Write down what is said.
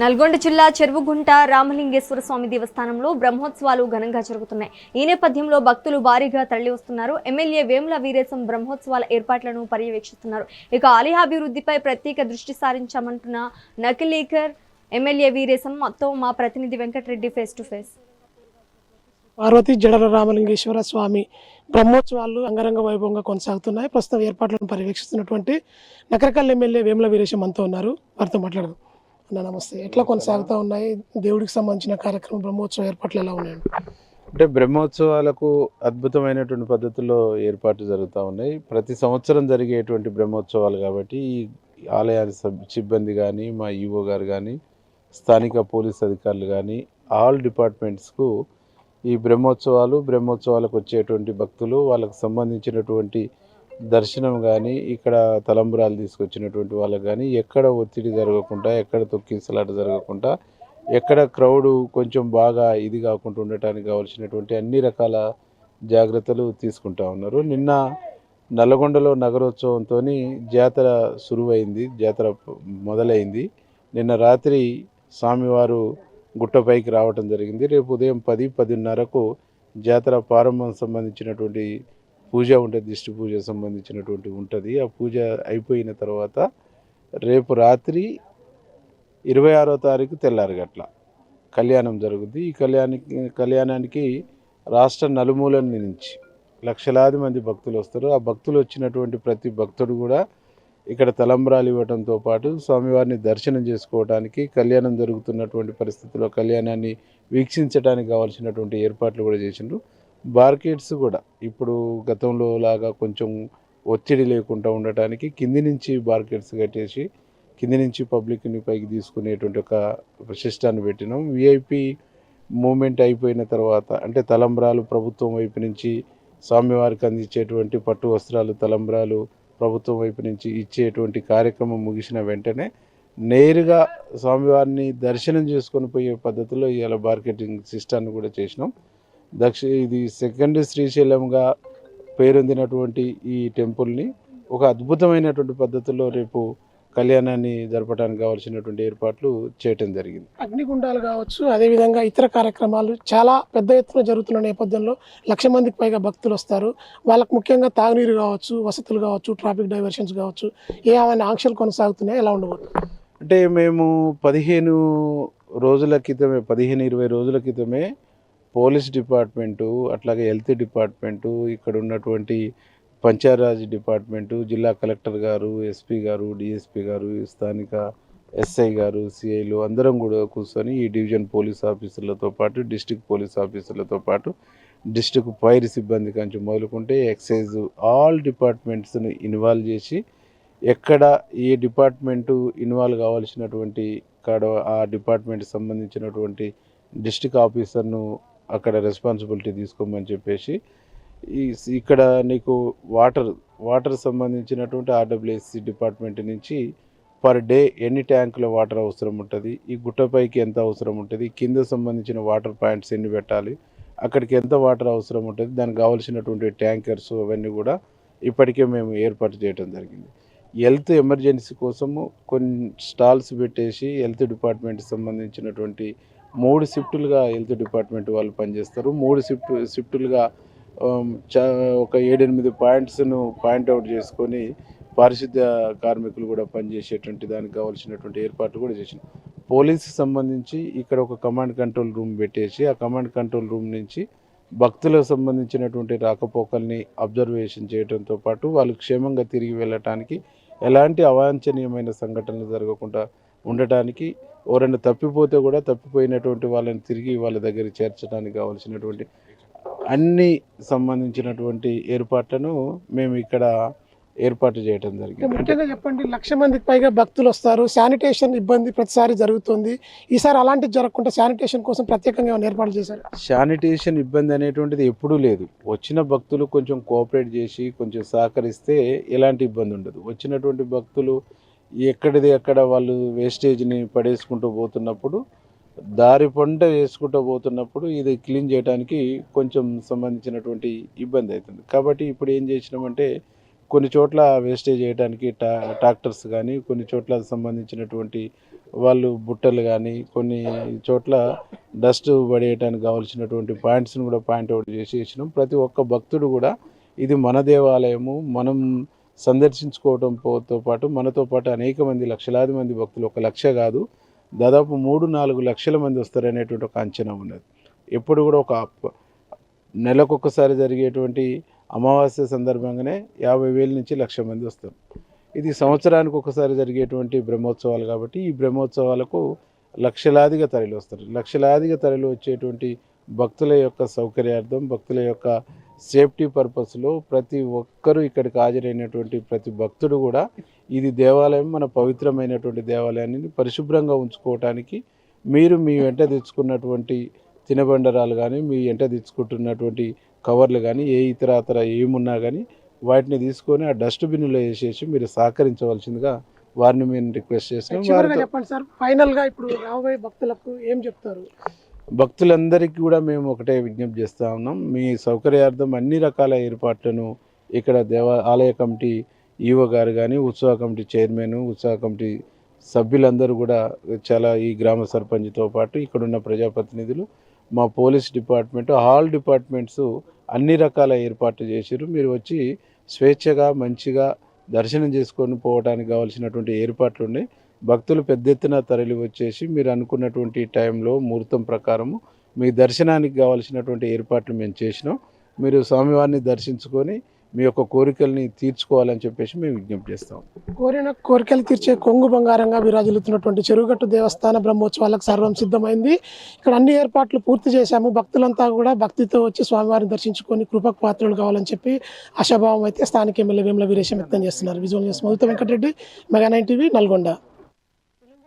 నల్గొండ జిల్లా చెరువుగుంట రామలింగేశ్వర స్వామి దేవస్థానంలో బ్రహ్మోత్సవాలు ఘనంగా జరుగుతున్నాయి. ఈ నేపథ్యంలో భక్తులు భారీగా తరలి వస్తున్నారు. ఎమ్మెల్యే వేముల వీరేశం బ్రహ్మోత్సవాల ఏర్పాట్లను పర్యవేక్షిస్తున్నారు. ఇక ఆలయాభివృద్ధిపై ప్రత్యేక దృష్టి సారించామంటున్న నకిలీకర్ ఎమ్మెల్యే వీరేశం మొత్తం మా ప్రతినిధి Venkatareddy face to face. Parvathi Jadala Ramalingeshwara Swamy బ్రహ్మోత్సవాలు అంగరంగ వైభవంగా కొనసాగుతున్నాయి. ప్రస్తుతం ఏర్పాట్లను పర్యవేక్షిస్తున్నటువంటి నకరకల్ ఎమ్మెల్యే వేముల వీరేశం అంతా ఉన్నారు. వారితో మాట్లాడదాం. అన్న నమస్తే. ఎట్లా కొనసాగుతూ ఉన్నాయి? దేవుడికి సంబంధించిన కార్యక్రమం బ్రహ్మోత్సవ ఏర్పాట్లు ఎలా ఉన్నాయండి అంటే బ్రహ్మోత్సవాలకు అద్భుతమైనటువంటి పద్ధతుల్లో ఏర్పాట్లు జరుగుతూ ఉన్నాయి. ప్రతి సంవత్సరం జరిగేటువంటి బ్రహ్మోత్సవాలు కాబట్టి ఈ ఆలయ సబ్- సిబ్బంది కానీ మా ఈఓ గారు కానీ స్థానిక పోలీస్ అధికారులు కానీ ఆల్ డిపార్ట్మెంట్స్కు ఈ బ్రహ్మోత్సవాలు బ్రహ్మోత్సవాలకు వచ్చేటువంటి భక్తులు వాళ్ళకు సంబంధించినటువంటి దర్శనం కానీ ఇక్కడ తలంబురాలు తీసుకొచ్చినటువంటి వాళ్ళకి కానీ ఎక్కడ ఒత్తిడి జరగకుండా ఎక్కడ తొక్కిసలాట జరగకుండా ఎక్కడ క్రౌడ్ కొంచెం బాగా ఇది కాకుండా ఉండటానికి కావాల్సినటువంటి అన్ని రకాల జాగ్రత్తలు తీసుకుంటా ఉన్నారు. నిన్న నల్లగొండలో నగరోత్సవంతో జాతర సురువైంది జాతర మొదలైంది. నిన్న రాత్రి స్వామివారు గుట్టపైకి రావటం జరిగింది. రేపు ఉదయం పది పదిన్నరకు జాతర ప్రారంభం సంబంధించినటువంటి పూజ ఉంటుంది దిష్టి పూజ సంబంధించినటువంటి ఉంటుంది. ఆ పూజ అయిపోయిన తర్వాత రేపు రాత్రి ఇరవై ఆరో తారీఖు తెల్లారిగట్ల కళ్యాణం జరుగుద్ది. ఈ కళ్యాణానికి కళ్యాణానికి రాష్ట్ర నలుమూల నుంచి లక్షలాది మంది భక్తులు వస్తారు. ఆ భక్తులు వచ్చినటువంటి ప్రతి భక్తుడు కూడా ఇక్కడ తలంబ్రాలు ఇవ్వడంతో పాటు స్వామివారిని దర్శనం చేసుకోవడానికి కళ్యాణం జరుగుతున్నటువంటి పరిస్థితుల్లో కళ్యాణాన్ని వీక్షించడానికి కావాల్సినటువంటి ఏర్పాట్లు కూడా చేసిండ్రు. బార్కెట్స్ కూడా ఇప్పుడు గతంలో లాగా కొంచెం ఒత్తిడి లేకుండా ఉండటానికి కింది నుంచి బార్కెట్స్ కట్టేసి కింది నుంచి పబ్లిక్ని పైకి తీసుకునేటువంటి ఒక సిస్టాన్ని పెట్టినాం. విఐపి మూమెంట్ అయిపోయిన తర్వాత అంటే తలంబ్రాలు ప్రభుత్వం వైపు నుంచి స్వామివారికి అందించేటువంటి పట్టు వస్త్రాలు తలంబ్రాలు ప్రభుత్వం వైపు నుంచి ఇచ్చేటువంటి కార్యక్రమం ముగిసిన వెంటనే నేరుగా స్వామివారిని దర్శనం చేసుకొని పోయే పద్ధతిలో ఇవాళ మార్కెటింగ్ సిస్టాన్ని కూడా చేసినాం. దక్షి ఇది సెకండ్ శ్రీశైలంగా పేరొందినటువంటి ఈ టెంపుల్ని ఒక అద్భుతమైనటువంటి పద్ధతిలో రేపు కళ్యాణాన్ని జరపడానికి కావాల్సినటువంటి ఏర్పాట్లు చేయటం జరిగింది. అగ్నిగుండాలు కావచ్చు అదేవిధంగా ఇతర కార్యక్రమాలు చాలా పెద్ద ఎత్తున జరుగుతున్న నేపథ్యంలో లక్ష మందికి పైగా భక్తులు వస్తారు. వాళ్ళకు ముఖ్యంగా తాగునీరు కావచ్చు వసతులు కావచ్చు ట్రాఫిక్ డైవర్షన్స్ కావచ్చు ఏమైనా ఆంక్షలు కొనసాగుతున్నాయి ఎలా ఉండబోతుంది? అంటే మేము పదిహేను రోజుల క్రితమే పదిహేను ఇరవై రోజుల క్రితమే పోలీస్ డిపార్ట్మెంటు అట్లాగే హెల్త్ డిపార్ట్మెంటు ఇక్కడ ఉన్నటువంటి పంచాయరాజ్ డిపార్ట్మెంటు జిల్లా కలెక్టర్ గారు ఎస్పీ గారు డిఎస్పీ గారు స్థానిక ఎస్ఐ గారు సిఐలు అందరం కూడా కూర్చొని ఈ డివిజన్ పోలీస్ ఆఫీసర్లతో పాటు డిస్టిక్ పోలీస్ ఆఫీసర్లతో పాటు డిస్టిక్ ఫైర్ సిబ్బంది కంచి మొదలుకుంటే ఎక్సైజ్ ఆల్ డిపార్ట్మెంట్స్ని ఇన్వాల్వ్ చేసి ఎక్కడ ఏ డిపార్ట్మెంటు ఇన్వాల్వ్ కావాల్సినటువంటి కాడ ఆ డిపార్ట్మెంట్ సంబంధించినటువంటి డిస్టిక్ ఆఫీసర్ను అక్కడ రెస్పాన్సిబిలిటీ తీసుకోమని చెప్పేసి ఈ ఇక్కడ నీకు వాటర్ వాటర్ సంబంధించినటువంటి ఆర్డబ్ల్యూఎస్సి డిపార్ట్మెంట్ నుంచి పర్ డే ఎన్ని ట్యాంకుల వాటర్ అవసరం ఉంటుంది? ఈ గుట్టపైకి ఎంత అవసరం ఉంటుంది? కింద సంబంధించిన వాటర్ పాయింట్స్ ఎన్ని పెట్టాలి? అక్కడికి ఎంత వాటర్ అవసరం ఉంటుంది? దానికి కావాల్సినటువంటి ట్యాంకర్స్ అవన్నీ కూడా ఇప్పటికే మేము ఏర్పాటు చేయడం జరిగింది. హెల్త్ ఎమర్జెన్సీ కోసము కొన్ని స్టాల్స్ పెట్టేసి హెల్త్ డిపార్ట్మెంట్ సంబంధించినటువంటి మూడు షిఫ్టులుగా హెల్త్ డిపార్ట్మెంట్ వాళ్ళు పనిచేస్తారు. మూడు షిఫ్ట్ షిఫ్టులుగా ఒక ఏడెనిమిది పాయింట్స్ను పాయింట్అవుట్ చేసుకొని పారిశుద్ధ్య కార్మికులు కూడా పనిచేసేటువంటి దానికి కావాల్సినటువంటి ఏర్పాట్లు కూడా చేసింది. పోలీస్కి సంబంధించి ఇక్కడ ఒక కమాండ్ కంట్రోల్ రూమ్ పెట్టేసి ఆ కమాండ్ కంట్రోల్ రూమ్ నుంచి భక్తులకు సంబంధించినటువంటి రాకపోకల్ని అబ్జర్వేషన్ చేయడంతో పాటు వాళ్ళు క్షేమంగా తిరిగి వెళ్ళటానికి ఎలాంటి అవాంఛనీయమైన సంఘటనలు జరగకుండా ఉండటానికి ఎవరైనా తప్పిపోతే కూడా తప్పిపోయినటువంటి వాళ్ళని తిరిగి వాళ్ళ దగ్గర చేర్చడానికి కావాల్సినటువంటి అన్ని సంబంధించినటువంటి ఏర్పాట్లను మేము ఇక్కడ ఏర్పాటు చేయడం జరిగింది. ముఖ్యంగా చెప్పండి లక్ష మందికి పైగా భక్తులు వస్తారు శానిటేషన్ ఇబ్బంది ప్రతిసారి జరుగుతుంది. ఈసారి అలాంటివి జరగకుండా శానిటేషన్ కోసం ప్రత్యేకంగా ఏమైనా ఏర్పాటు చేశారు? శానిటేషన్ ఇబ్బంది అనేటువంటిది ఎప్పుడూ లేదు. వచ్చిన భక్తులు కొంచెం కోఆపరేట్ చేసి కొంచెం సహకరిస్తే ఎలాంటి ఇబ్బంది ఉండదు. వచ్చినటువంటి భక్తులు ఎక్కడిది ఎక్కడ వాళ్ళు వేస్టేజ్ని పడేసుకుంటూ పోతున్నప్పుడు దారి పంట వేసుకుంటూ పోతున్నప్పుడు ఇది క్లీన్ చేయడానికి కొంచెం సంబంధించినటువంటి ఇబ్బంది అవుతుంది. కాబట్టి ఇప్పుడు ఏం చేసినామంటే కొన్ని చోట్ల వేస్టేజ్ చేయడానికి టా ట్రాక్టర్స్ కానీ కొన్ని చోట్ల సంబంధించినటువంటి వాళ్ళు బుట్టలు కానీ కొన్ని చోట్ల డస్ట్ పడేయడానికి కావాల్సినటువంటి పాయింట్స్ని కూడా పాయింట్ అవుట్ చేసి ఇచ్చినాం ప్రతి ఒక్క భక్తుడు కూడా ఇది మన దేవాలయము మనం సందర్శించుకోవడంతో పోతో పాటు మనతో పాటు అనేక మంది లక్షలాది మంది భక్తులు ఒక లక్ష కాదు దాదాపు మూడు నాలుగు లక్షల మంది వస్తారనేటువంటి ఒక అంచనా ఉన్నది. ఎప్పుడు కూడా ఒక నెలకొకసారి జరిగేటువంటి అమావాస్య సందర్భంగానే యాభై వేల నుంచి లక్ష మంది వస్తారు. ఇది సంవత్సరానికి ఒకసారి జరిగేటువంటి బ్రహ్మోత్సవాలు కాబట్టి ఈ బ్రహ్మోత్సవాలకు లక్షలాదిగా తరలి వస్తారు. లక్షలాదిగా తరలి వచ్చేటువంటి భక్తుల యొక్క సౌకర్యార్థం భక్తుల యొక్క సేఫ్టీ పర్పస్లో ప్రతి ఒక్కరూ ఇక్కడికి హాజరైనటువంటి ప్రతి భక్తుడు కూడా ఇది దేవాలయం మన పవిత్రమైనటువంటి దేవాలయాన్ని పరిశుభ్రంగా ఉంచుకోవటానికి మీరు మీ వెంట తెచ్చుకున్నటువంటి తినబండరాలు కానీ మీ వెంట తెచ్చుకుంటున్నటువంటి కవర్లు కానీ ఏ ఇతర ఏమున్నా కానీ వాటిని తీసుకొని ఆ డస్ట్బిన్లో వేసేసి మీరు సహకరించవలసిందిగా వారిని మేము రిక్వెస్ట్ వారితో చెప్పండి సార్ ఫైనల్గా ఇప్పుడు రాబోయే భక్తులకు ఏం చెప్తారు? భక్తులందరికీ కూడా మేము ఒకటే విజ్ఞప్తి చేస్తూ ఉన్నాం. మీ సౌకర్యార్థం అన్ని రకాల ఏర్పాట్లను ఇక్కడ దేవ ఆలయ కమిటీ ఈవో గారు కానీ ఉత్సవ కమిటీ చైర్మన్ ఉత్సవ కమిటీ సభ్యులందరూ కూడా చాలా ఈ గ్రామ సర్పంచ్తో పాటు ఇక్కడున్న ప్రజాప్రతినిధులు మా పోలీస్ డిపార్ట్మెంట్ ఆల్ డిపార్ట్మెంట్స్ అన్ని రకాల ఏర్పాట్లు చేశారు మీరు వచ్చి స్వేచ్ఛగా మంచిగా దర్శనం చేసుకొని పోవడానికి కావాల్సినటువంటి ఏర్పాట్లు ఉన్నాయి భక్తులు పెద్ద ఎత్తున తరలి వచ్చేసి మీరు అనుకున్నటువంటి టైంలో ముహూర్తం ప్రకారము మీ దర్శనానికి కావాల్సినటువంటి ఏర్పాట్లు మేము చేసినాం. మీరు స్వామివారిని దర్శించుకొని మీ యొక్క కోరికల్ని తీర్చుకోవాలని చెప్పేసి మేము విజ్ఞప్తి చేస్తాం. కోరిన కోరికలు తీర్చే కొంగు బంగారంగా విరాజిల్లుతున్నటువంటి చెరువుగట్టు దేవస్థాన బ్రహ్మోత్సవాలకు సర్వం సిద్ధమైంది. ఇక్కడ అన్ని ఏర్పాట్లు పూర్తి చేశాము. భక్తులంతా కూడా భక్తితో వచ్చి స్వామివారిని దర్శించుకొని కృపకు పాత్రలు కావాలని చెప్పి ఆశాభావం అయితే స్థానిక ఎమ్మెల్యే వేముల వీరేశం వ్యక్తం చేస్తున్నారు. Visual news మధుత Venkatareddy mega nine TV Nalgonda.